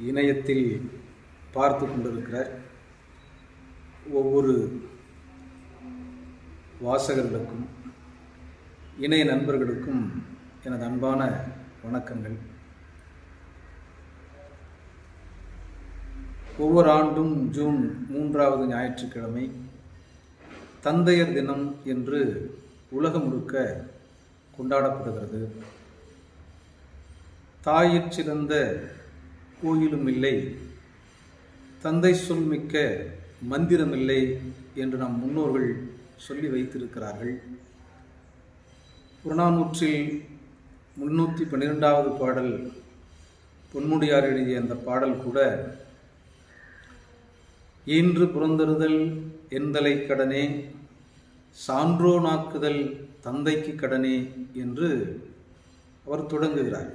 இணையத்தில் பார்த்து கொண்டிருக்கிற ஒவ்வொரு வாசகர்களுக்கும் இணைய நண்பர்களுக்கும் எனது அன்பான வணக்கங்கள். ஒவ்வொரு ஆண்டும் ஜூன் மூன்றாவது ஞாயிற்றுக்கிழமை தந்தையர் தினம் என்று உலகம் முழுக்க கொண்டாடப்படுகிறது. தாயிற் சிறந்த கோயிலும் இல்லை தந்தை சொல் மிக்க மந்திரமில்லை என்று நம் முன்னோர்கள் சொல்லி வைத்திருக்கிறார்கள். புறநானூற்றில் முன்னூற்றி பன்னிரெண்டாவது பாடல் பொன்முடியார் எழுதிய அந்த பாடல் கூட ஈன்று புறந்தருதல் எந்தலை கடனே சான்றோனாக்குதல் தந்தைக்கு கடனே என்று அவர் தொடங்குகிறார்.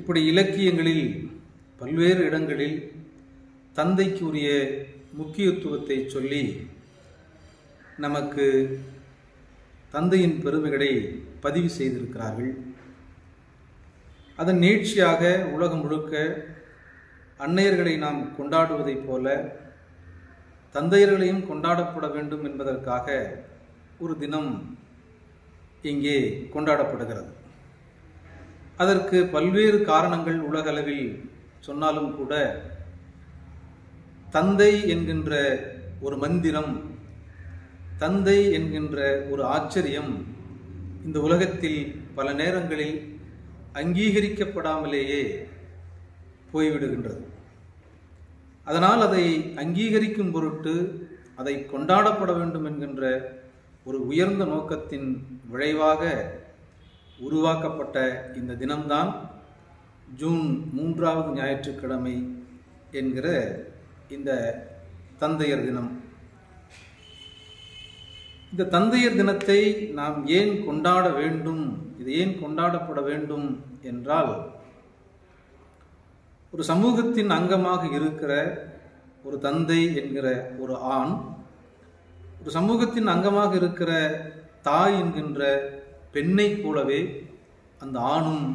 இப்படி இலக்கியங்களில் பல்வேறு இடங்களில் தந்தைக்கு உரிய முக்கியத்துவத்தை சொல்லி நமக்கு தந்தையின் பெருமைகளை பதிவு செய்திருக்கிறார்கள். அதன் நீட்சியாக உலகம் முழுக்க அன்னையர்களை நாம் கொண்டாடுவதைப் போல தந்தையர்களையும் கொண்டாடப்பட வேண்டும் என்பதற்காக ஒரு தினம் இங்கே கொண்டாடப்படுகிறது. அதற்கு பல்வேறு காரணங்கள் உலகளவில் சொன்னாலும் கூட தந்தை என்கின்ற ஒரு மந்திரம் தந்தை என்கின்ற ஒரு ஆச்சரியம் இந்த உலகத்தில் பல நேரங்களில் அங்கீகரிக்கப்படாமலேயே போய்விடுகின்றது. அதனால் அதை அங்கீகரிக்கும் பொருட்டு அதை கொண்டாடப்பட வேண்டும் என்கின்ற ஒரு உயர்ந்த நோக்கத்தின் விளைவாக உருவாக்கப்பட்ட இந்த தினம்தான் ஜூன் மூன்றாவது ஞாயிற்றுக்கிழமை என்கிற இந்த தந்தையர் தினம். இந்த தந்தையர் தினத்தை நாம் ஏன் கொண்டாட வேண்டும்? இது ஏன் கொண்டாடப்பட வேண்டும் என்றால் ஒரு சமூகத்தின் அங்கமாக இருக்கிற ஒரு தந்தை என்கிற ஒரு ஆண் ஒரு சமூகத்தின் அங்கமாக இருக்கிற தாய் என்கின்ற பெண்ணை போலவே அந்த ஆணும்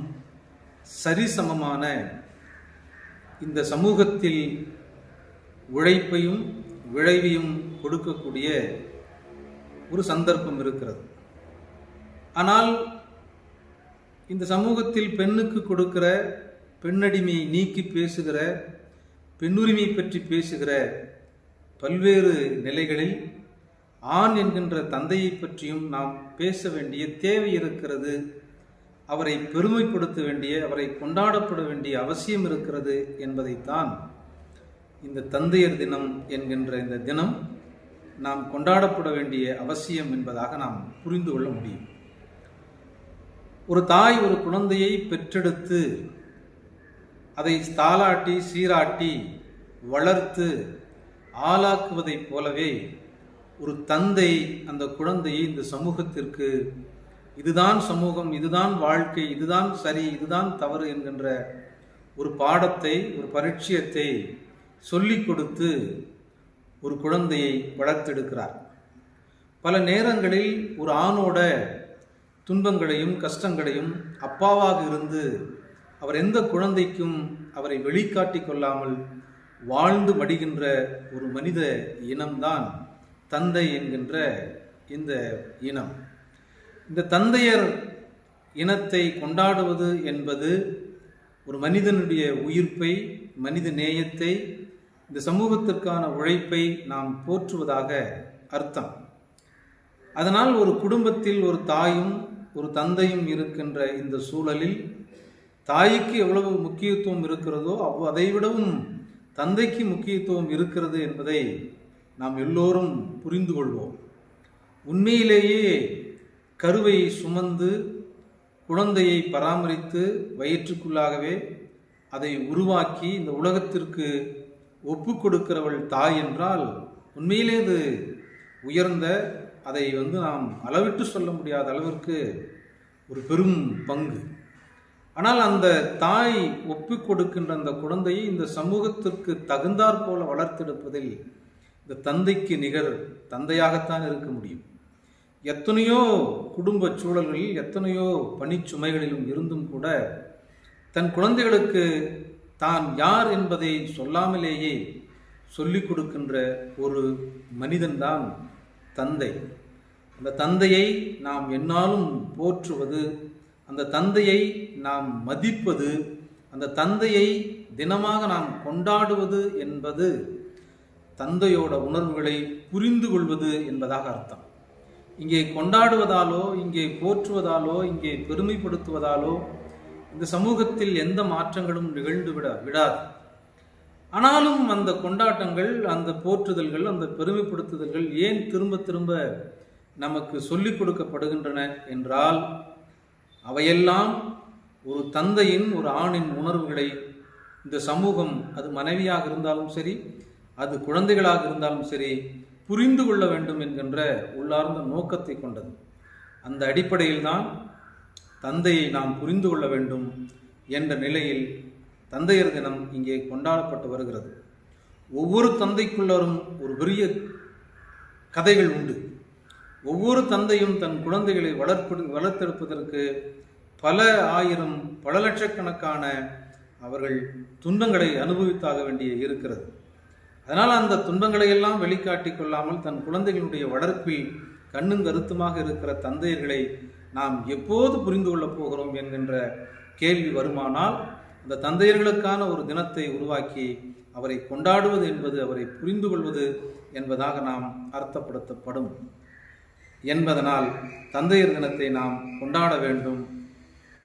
சரிசமமான இந்த சமூகத்தில் உழைப்பையும் விளைவையும் கொடுக்கக்கூடிய ஒரு சந்தர்ப்பம் இருக்கிறது. ஆனால் இந்த சமூகத்தில் பெண்ணுக்கு கொடுக்கிற பெண்ணடிமையை நீக்கி பேசுகிற பெண்ணுரிமை பற்றி பேசுகிற பல்வேறு நிலைகளில் ஆண் என்கின்ற தந்தையை பற்றியும் நாம் பேச வேண்டிய தேவை இருக்கிறது. அவரை பெருமைப்படுத்த வேண்டிய அவரை கொண்டாடப்பட வேண்டிய அவசியம் இருக்கிறது என்பதைத்தான் இந்த தந்தையர் தினம் என்கின்ற இந்த தினம் நாம் கொண்டாடப்பட வேண்டிய அவசியம் என்பதாக நாம் புரிந்து கொள்ள முடியும். ஒரு தாய் ஒரு குழந்தையை பெற்றெடுத்து அதை தாளாட்டி சீராட்டி வளர்த்து ஆளாக்குவதைப் போலவே ஒரு தந்தை அந்த குழந்தையை இந்த சமூகத்திற்கு இதுதான் சமூகம் இதுதான் வாழ்க்கை இதுதான் சரி இதுதான் தவறு என்கின்ற ஒரு பாடத்தை ஒரு பரிட்சயத்தை சொல்லிக் கொடுத்து ஒரு குழந்தையை வளர்த்தெடுக்கிறார். பல நேரங்களில் ஒரு ஆணோட துன்பங்களையும் கஷ்டங்களையும் அப்பாவாக இருந்து அவர் எந்த குழந்தைக்கும் அவரை வெளிக்காட்டி கொள்ளாமல் வாழ்ந்து மடிகின்ற ஒரு மனித இனம்தான் தந்தை என்கின்ற இந்த இனம். இந்த தந்தையர் இனத்தை கொண்டாடுவது என்பது ஒரு மனிதனுடைய உயிர்ப்பை மனித நேயத்தை இந்த சமூகத்திற்கான உழைப்பை நாம் போற்றுவதாக அர்த்தம். அதனால் ஒரு குடும்பத்தில் ஒரு தாயும் ஒரு தந்தையும் இருக்கின்ற இந்த சூழலில் தாய்க்கு எவ்வளவு முக்கியத்துவம் இருக்கிறதோ அவ் அதை விடவும் தந்தைக்கு முக்கியத்துவம் இருக்கிறது என்பதை நாம் எல்லோரும் புரிந்து கொள்வோம் உண்மையிலேயே கருவை சுமந்து குழந்தையை பராமரித்து வயிற்றுக்குள்ளாகவே அதை உருவாக்கி இந்த உலகத்திற்கு ஒப்பு கொடுக்கிறவள் தாய் என்றால் உண்மையிலே இது உயர்ந்த அதை வந்து நாம் அளவிட்டு சொல்ல முடியாத அளவிற்கு ஒரு பெரும் பங்கு. ஆனால் அந்த தாய் ஒப்பு கொடுக்கின்ற அந்த குழந்தையை இந்த சமூகத்திற்கு தகுந்தாற் போல வளர்த்தெடுப்பதில் இந்த தந்தைக்கு நிகர் தந்தையாகத்தான் இருக்க முடியும். எத்தனையோ குடும்ப சூழல்களில் எத்தனையோ பணிச்சுமைகளிலும் இருந்தும் கூட தன் குழந்தைகளுக்கு தான் யார் என்பதை சொல்லாமலேயே சொல்லிக் கொடுக்கின்ற ஒரு மனிதன்தான் தந்தை. அந்த தந்தையை நாம் என்னாலும் போற்றுவது அந்த தந்தையை நாம் மதிப்பது அந்த தந்தையை தினமாக நாம் கொண்டாடுவது என்பது தந்தையோட உணர்வுகளை புரிந்து கொள்வது என்பதாக அர்த்தம். இங்கே கொண்டாடுவதாலோ இங்கே போற்றுவதாலோ இங்கே பெருமைப்படுத்துவதாலோ இந்த சமூகத்தில் எந்த மாற்றங்களும் நிகழ்ந்து விட விடாது. ஆனாலும் அந்த கொண்டாட்டங்கள் அந்த போற்றுதல்கள் அந்த பெருமைப்படுத்துதல்கள் ஏன் திரும்ப திரும்ப நமக்கு சொல்லிக் கொடுக்கப்படுகின்றன என்றால் அவையெல்லாம் ஒரு தந்தையின் ஒரு ஆணின் உணர்வுகளை இந்த சமூகம் அது மனைவியாக இருந்தாலும் சரி அது குழந்தைகளாக இருந்தாலும் சரி புரிந்து கொள்ள வேண்டும் என்கின்ற உள்ளார்ந்த நோக்கத்தை கொண்டது. அந்த அடிப்படையில்தான் தந்தையை நாம் புரிந்து கொள்ள வேண்டும் என்ற நிலையில் தந்தையர் தினம் இங்கே கொண்டாடப்பட்டு வருகிறது. ஒவ்வொரு தந்தைக்குள்ளரும் ஒரு பெரிய கதைகள் உண்டு. ஒவ்வொரு தந்தையும் தன் குழந்தைகளை வளர்ப்பு வளர்த்தெடுப்பதற்கு பல ஆயிரம் பல லட்சக்கணக்கான அவர்கள் துன்பங்களை அனுபவித்தாக வேண்டிய இருக்கிறது. அதனால் அந்த துன்பங்களை எல்லாம் வெளிக்காட்டி கொள்ளாமல் தன் குழந்தைகளுடைய வளர்ப்பில் கண்ணும் கருத்துமாக இருக்கிற தந்தையர்களை நாம் எப்போது புரிந்து கொள்ளப் போகிறோம் என்கின்ற கேள்வி வருமானால் அந்த தந்தையர்களுக்கான ஒரு தினத்தை உருவாக்கி அவரை கொண்டாடுவது என்பது அவரை புரிந்து கொள்வது என்பதாக நாம் அர்த்தப்படுத்தப்படும். என்பதனால் தந்தையர் தினத்தை நாம் கொண்டாட வேண்டும்.